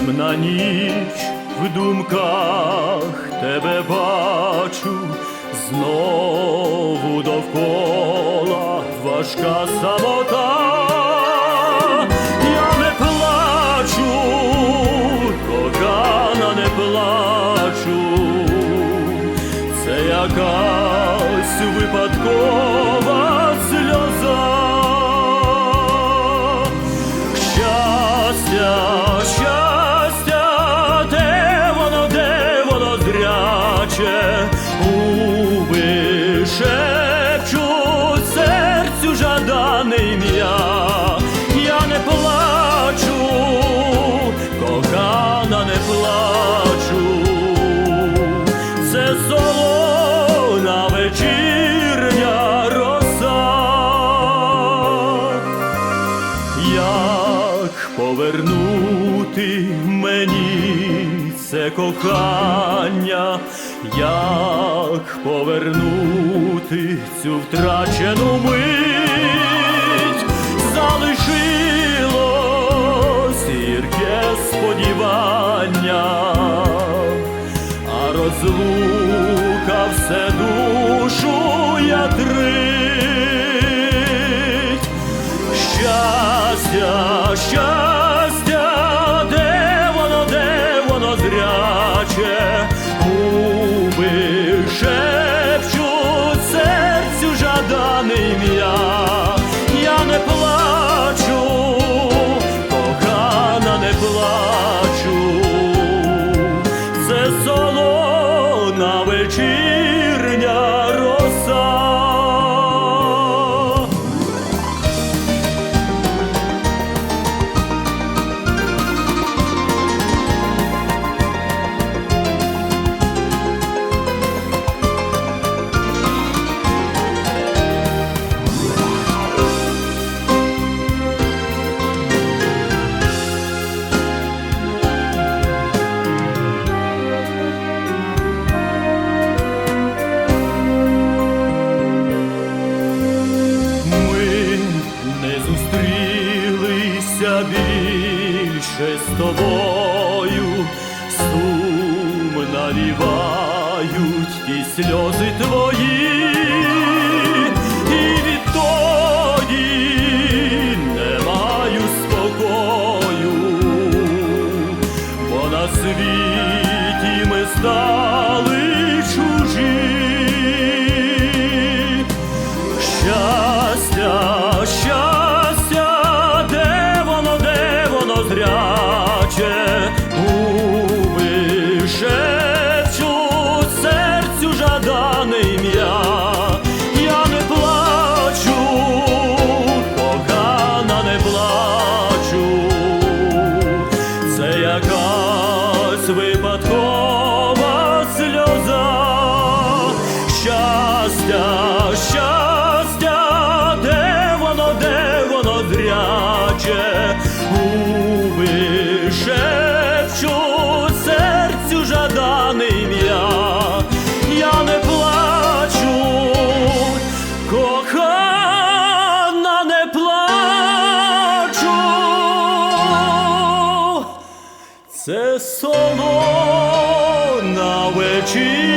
темна ніч в думках тебе бачу, знову довкола важка самота. Я не плачу, кохана, не плачу, це якась повернути мені це кохання, як повернути цю втрачену мить, залишилось гірке сподівання, а розлука все душу ятрить. Щастя, щастя, тобою, сум навівають і сльози твої, і відтоді не маю спокою, бо на світі ми стали Щастя, щастя, де воно, де воно зряче, губи шепчуть серцю жадане ім'я. Я не плачу, кохана, не плачу. Це солона вечір.